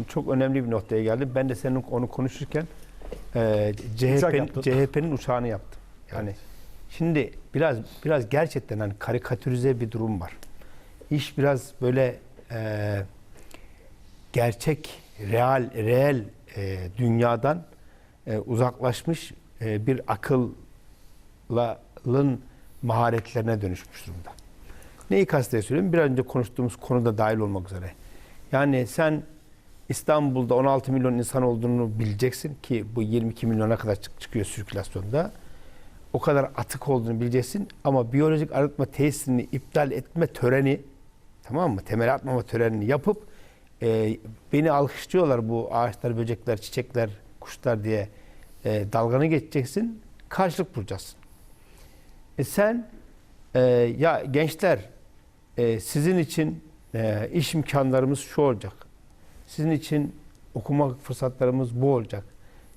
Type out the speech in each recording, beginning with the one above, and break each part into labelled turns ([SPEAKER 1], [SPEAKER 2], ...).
[SPEAKER 1] Şimdi çok önemli bir noktaya geldim. Ben de senin onu konuşurken e, CHP'nin. CHP'nin uçağını yaptım. Yani şimdi biraz biraz gerçekten hani karikatürize bir durum var. İş biraz böyle e, gerçek, real, reel e, dünyadan e, uzaklaşmış e, bir akıllın maharetlerine dönüşmüş durumda. Neyi kastediyor söyleyeyim? Biraz önce konuştuğumuz konuda dahil olmak üzere. Yani sen İstanbul'da 16 milyon insan olduğunu bileceksin ki bu 22 milyona kadar çık- çıkıyor sirkülasyonda. O kadar atık olduğunu bileceksin ama biyolojik arıtma tesisini iptal etme töreni tamam mı? Temel atmama törenini yapıp e, beni alkışlıyorlar bu ağaçlar, böcekler, çiçekler, kuşlar diye e, dalganı geçeceksin. Karşılık bulacaksın. E sen e, ya gençler e, sizin için e, iş imkanlarımız şu olacak. Sizin için okuma fırsatlarımız bu olacak.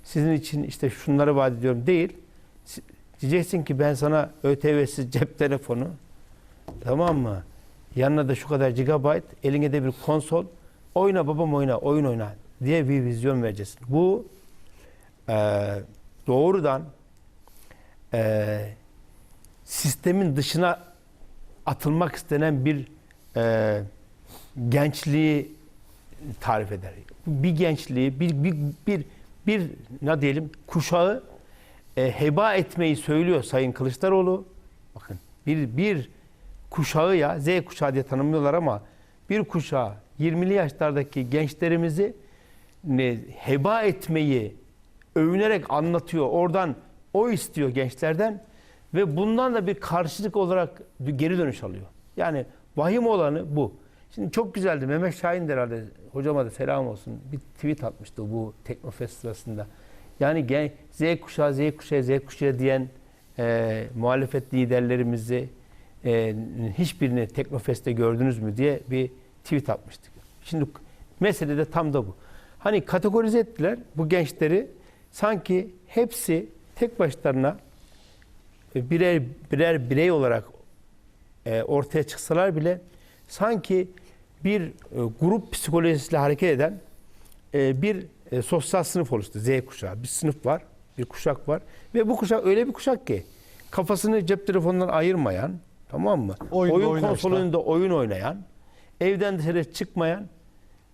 [SPEAKER 1] Sizin için işte şunları vaat ediyorum değil. Si- Diyeceksin ki ben sana ÖTV'siz cep telefonu tamam mı? Yanına da şu kadar gigabayt, eline de bir konsol. Oyna babam oyna, oyun oyna diye bir vizyon vereceksin. Bu e, doğrudan e, sistemin dışına atılmak istenen bir e, gençliği tarif eder. Bir gençliği, bir bir bir, bir ne diyelim kuşağı e, heba etmeyi söylüyor Sayın Kılıçdaroğlu. Bakın bir bir kuşağı ya Z kuşağı diye tanımlıyorlar ama bir kuşağı 20'li yaşlardaki gençlerimizi ne, heba etmeyi övünerek anlatıyor. Oradan o istiyor gençlerden ve bundan da bir karşılık olarak geri dönüş alıyor. Yani vahim olanı bu. Şimdi çok güzeldi. Mehmet Şahin de herhalde hocama da selam olsun. Bir tweet atmıştı bu Teknofest sırasında. Yani gen, Z kuşağı, Z kuşağı, Z kuşağı diyen e, muhalefet liderlerimizi e, hiçbirini Teknofest'te gördünüz mü diye bir tweet atmıştık. Şimdi mesele de tam da bu. Hani kategorize ettiler bu gençleri sanki hepsi tek başlarına e, birer birer birey olarak e, ortaya çıksalar bile sanki bir e, grup psikolojisiyle hareket eden e, bir e, sosyal sınıf oluştu. Z kuşağı. Bir sınıf var, bir kuşak var ve bu kuşak öyle bir kuşak ki kafasını cep telefonundan ayırmayan, tamam mı?
[SPEAKER 2] Oyunda
[SPEAKER 1] oyun konsolunda oyun oynayan, evden dışarı çıkmayan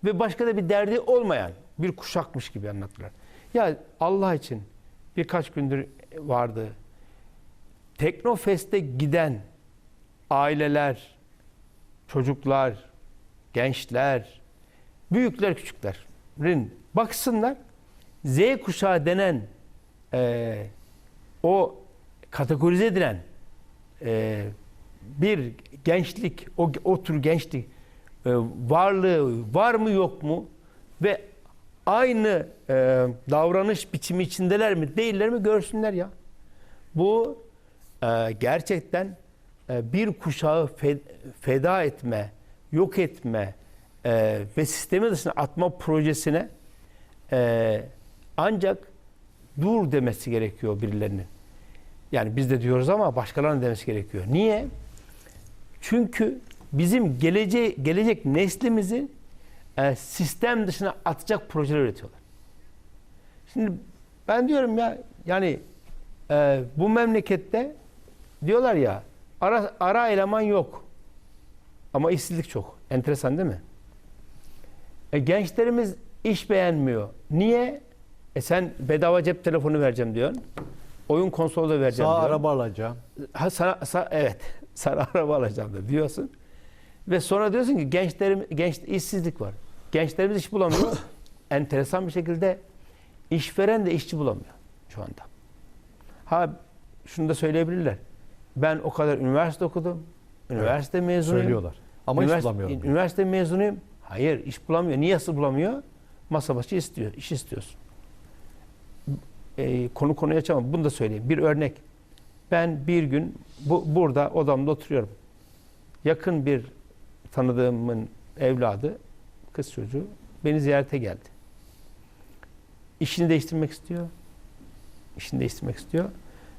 [SPEAKER 1] ve başka da bir derdi olmayan bir kuşakmış gibi anlattılar. Ya Allah için birkaç gündür vardı. Teknofest'e giden aileler, çocuklar, gençler, büyükler, küçüklerin baksınlar Z kuşağı denen eee, o kategorize edilen eee, bir gençlik, o, o tür gençlik e, varlığı var mı yok mu ve aynı e, davranış biçimi içindeler mi değiller mi görsünler ya. Bu e, gerçekten e, bir kuşağı fe- feda etme, yok etme e, ve sistemi dışına atma projesine e, ancak dur demesi gerekiyor birilerinin. Yani biz de diyoruz ama başkalarının demesi gerekiyor. Niye? Çünkü bizim gelece gelecek neslimizi e, sistem dışına atacak projeler üretiyorlar. Şimdi ben diyorum ya yani e, bu memlekette diyorlar ya ara, ara eleman yok. Ama işsizlik çok. Enteresan değil mi? E, gençlerimiz iş beğenmiyor. Niye? E sen bedava cep telefonu vereceğim diyorsun. Oyun konsolu da vereceğim
[SPEAKER 2] Sağ
[SPEAKER 1] diyorsun.
[SPEAKER 2] araba alacağım.
[SPEAKER 1] Ha, sana, sa- evet. Sana araba alacağım da diyorsun. Ve sonra diyorsun ki gençlerim genç işsizlik var. Gençlerimiz iş bulamıyor. Enteresan bir şekilde işveren de işçi bulamıyor şu anda. Ha şunu da söyleyebilirler. Ben o kadar üniversite okudum. Üniversite mezunuyum.
[SPEAKER 2] Söylüyorlar. Ama iş
[SPEAKER 1] Ünivers-
[SPEAKER 2] bulamıyorum.
[SPEAKER 1] Üniversite mezunuyum. Hayır iş bulamıyor. Niye nasıl bulamıyor? Masa başı istiyor. iş istiyorsun. Ee, konu konuya açamam. Bunu da söyleyeyim. Bir örnek. Ben bir gün bu, burada odamda oturuyorum. Yakın bir tanıdığımın evladı, kız çocuğu beni ziyarete geldi. İşini değiştirmek istiyor. İşini değiştirmek istiyor.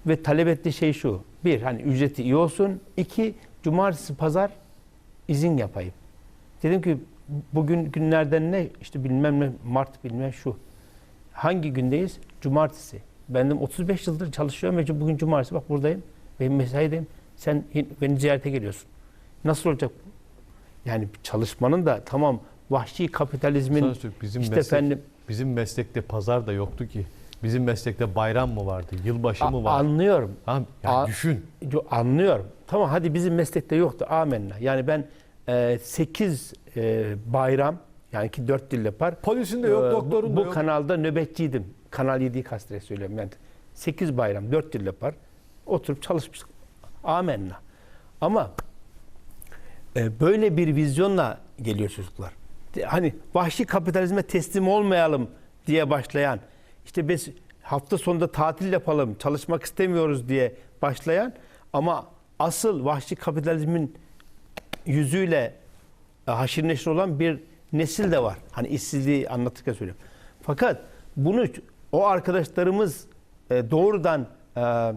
[SPEAKER 1] Ve talep ettiği şey şu. Bir, hani ücreti iyi olsun. İki, cumartesi, pazar izin yapayım. Dedim ki bugün günlerden ne? İşte bilmem ne Mart bilmem şu. Hangi gündeyiz? Cumartesi. Ben de 35 yıldır çalışıyorum ve bugün cumartesi bak buradayım. Benim mesaideyim. Sen beni ziyarete geliyorsun. Nasıl olacak? bu? Yani çalışmanın da tamam vahşi kapitalizmin
[SPEAKER 2] bizim
[SPEAKER 1] işte
[SPEAKER 2] meslek,
[SPEAKER 1] efendim
[SPEAKER 2] bizim meslekte pazar da yoktu ki. Bizim meslekte bayram mı vardı? Yılbaşı mı vardı?
[SPEAKER 1] anlıyorum.
[SPEAKER 2] Tamam, yani
[SPEAKER 1] A-
[SPEAKER 2] düşün.
[SPEAKER 1] Yo, Anlıyorum. Tamam hadi bizim meslekte yoktu. Amenna. Yani ben 8 bayram yani ki 4 dil yapar.
[SPEAKER 2] Polisin de yok,
[SPEAKER 1] Ee,
[SPEAKER 2] doktorun
[SPEAKER 1] bu,
[SPEAKER 2] da
[SPEAKER 1] bu
[SPEAKER 2] yok.
[SPEAKER 1] kanalda nöbetçiydim. Kanal 7'yi kastet söylüyorum ben. 8 bayram 4 dil yapar. Oturup çalışmıştık. Amenna. Ama e, böyle bir vizyonla geliyor çocuklar. Hani vahşi kapitalizme teslim olmayalım diye başlayan, işte biz hafta sonunda tatil yapalım, çalışmak istemiyoruz diye başlayan ama asıl vahşi kapitalizmin yüzüyle e, haşir neşir olan bir nesil de var. Hani işsizliği anlatırken söylüyorum. Fakat bunu o arkadaşlarımız e, doğrudan e,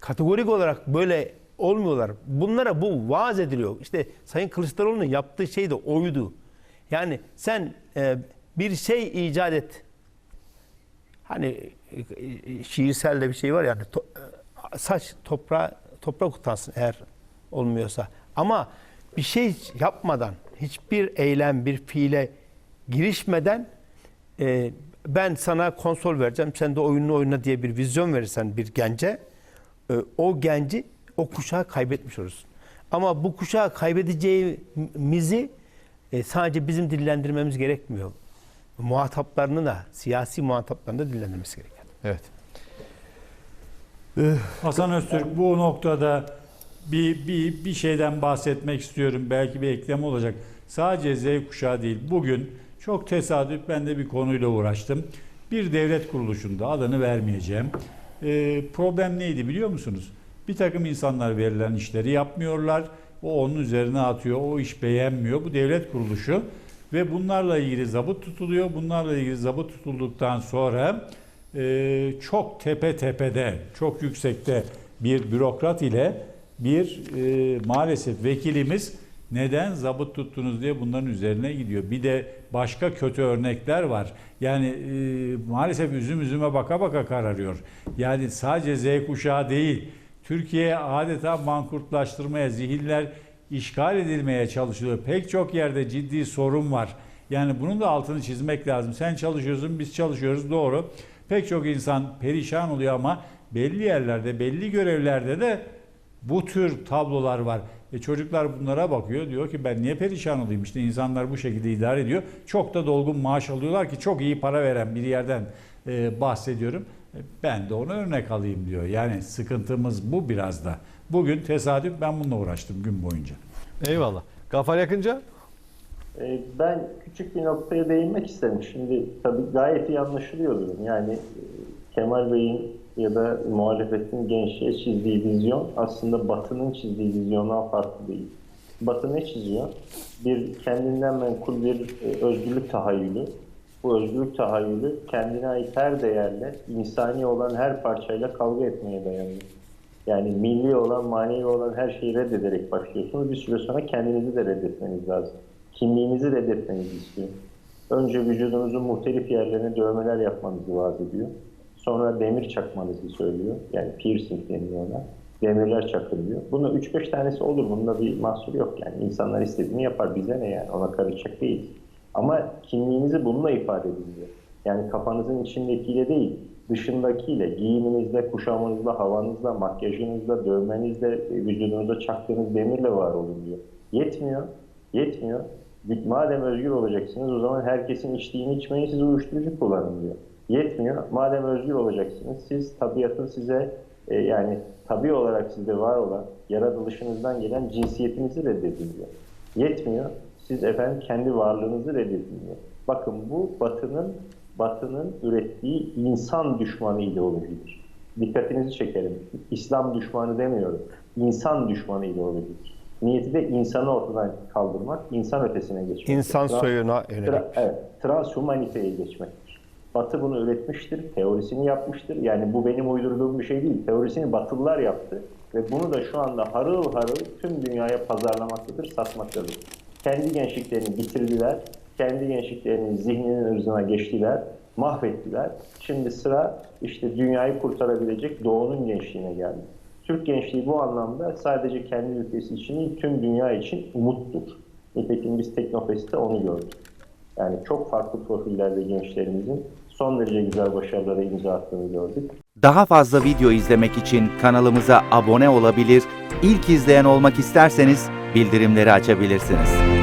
[SPEAKER 1] kategorik olarak böyle olmuyorlar. Bunlara bu vaaz ediliyor. İşte Sayın Kılıçdaroğlu'nun yaptığı şey de oydu. Yani sen bir şey icat et. Hani e, e, şiirsel de bir şey var yani to- e, saç toprağa toprak utansın eğer olmuyorsa. Ama bir şey yapmadan, hiçbir eylem, bir fiile girişmeden e, ben sana konsol vereceğim, sen de oyununu oyna diye bir vizyon verirsen bir gence, e, o genci, o kuşağı kaybetmiş olursun. Ama bu kuşağı kaybedeceğimizi e, sadece bizim dillendirmemiz gerekmiyor. Muhataplarını da, siyasi muhataplarını da dillendirmesi gerekiyor.
[SPEAKER 2] Evet.
[SPEAKER 3] Hasan Öztürk bu noktada bir, bir, bir şeyden bahsetmek istiyorum. Belki bir ekleme olacak. Sadece Z kuşağı değil. Bugün çok tesadüf ben de bir konuyla uğraştım. Bir devlet kuruluşunda adını vermeyeceğim. Ee, problem neydi biliyor musunuz? Bir takım insanlar verilen işleri yapmıyorlar. O onun üzerine atıyor. O iş beğenmiyor. Bu devlet kuruluşu. Ve bunlarla ilgili zabıt tutuluyor. Bunlarla ilgili zabıt tutulduktan sonra e, çok tepe tepede, çok yüksekte bir bürokrat ile bir e, maalesef vekilimiz neden zabıt tuttunuz diye bunların üzerine gidiyor. Bir de başka kötü örnekler var. Yani e, maalesef üzüm üzüme baka baka kararıyor. Yani sadece Z kuşağı değil, Türkiye adeta mankurtlaştırmaya, zihinler işgal edilmeye çalışılıyor. Pek çok yerde ciddi sorun var. Yani bunun da altını çizmek lazım. Sen çalışıyorsun, biz çalışıyoruz doğru. Pek çok insan perişan oluyor ama belli yerlerde, belli görevlerde de bu tür tablolar var. E çocuklar bunlara bakıyor. Diyor ki ben niye perişan olayım? İşte insanlar bu şekilde idare ediyor. Çok da dolgun maaş alıyorlar ki çok iyi para veren bir yerden e, bahsediyorum. E, ben de ona örnek alayım diyor. Yani sıkıntımız bu biraz da. Bugün tesadüf ben bununla uğraştım gün boyunca.
[SPEAKER 2] Eyvallah. Gafar Yakınca?
[SPEAKER 4] Ee, Ben küçük bir noktaya değinmek isterim. Şimdi tabii gayet iyi anlaşılıyor durum. Yani e, Kemal Bey'in ya da muhalefetin gençliğe çizdiği vizyon aslında Batı'nın çizdiği vizyondan farklı değil. Batı ne çiziyor? Bir kendinden menkul bir e, özgürlük tahayyülü. Bu özgürlük tahayyülü kendine ait her değerle, insani olan her parçayla kavga etmeye dayanıyor. Yani milli olan, manevi olan her şeyi reddederek başlıyorsunuz. Bir süre sonra kendinizi de reddetmeniz lazım. Kimliğinizi reddetmenizi istiyor. Önce vücudunuzun muhtelif yerlerine dövmeler yapmanızı vaat ediyor. Sonra demir çakmanızı söylüyor. Yani piercing deniyor ona. Demirler çakın diyor. Bunun 3-5 tanesi olur. Bunda bir mahsur yok. Yani insanlar istediğini yapar. Bize ne yani? Ona karışacak değil. Ama kimliğinizi bununla ifade edin diyor. Yani kafanızın içindekiyle değil, dışındakiyle, giyiminizle, kuşamınızla, havanızla, makyajınızla, dövmenizle, vücudunuza çaktığınız demirle var olun diyor. Yetmiyor, yetmiyor. Madem özgür olacaksınız o zaman herkesin içtiğini içmeyin, siz uyuşturucu kullanın diyor. Yetmiyor. Madem özgür olacaksınız, siz tabiatın size e, yani tabi olarak sizde var olan yaratılışınızdan gelen cinsiyetinizi reddedin diyor. Yetmiyor. Siz efendim kendi varlığınızı reddedin diyor. Bakın bu Batı'nın Batı'nın ürettiği insan düşmanı ideolojidir. Dikkatinizi çekerim. İslam düşmanı demiyorum. İnsan düşmanı ideolojidir. Niyeti de insanı ortadan kaldırmak, insan ötesine geçmek.
[SPEAKER 1] İnsan soyuna yönelik.
[SPEAKER 4] Tra- evet, transhumaniteye geçmektir. Batı bunu üretmiştir, teorisini yapmıştır. Yani bu benim uydurduğum bir şey değil. Teorisini Batılılar yaptı ve bunu da şu anda harıl harıl tüm dünyaya pazarlamaktadır, satmaktadır. kendi gençliklerini bitirdiler. Kendi gençliklerini zihninin ırzına geçtiler, mahvettiler. Şimdi sıra işte dünyayı kurtarabilecek Doğu'nun gençliğine geldi. Türk gençliği bu anlamda sadece kendi ülkesi için değil, tüm dünya için umuttur. Nitekim biz Teknofest'te onu gördük. Yani çok farklı profillerde gençlerimizin son derece güzel başarılara imza attığını gördük.
[SPEAKER 5] Daha fazla video izlemek için kanalımıza abone olabilir, ilk izleyen olmak isterseniz bildirimleri açabilirsiniz.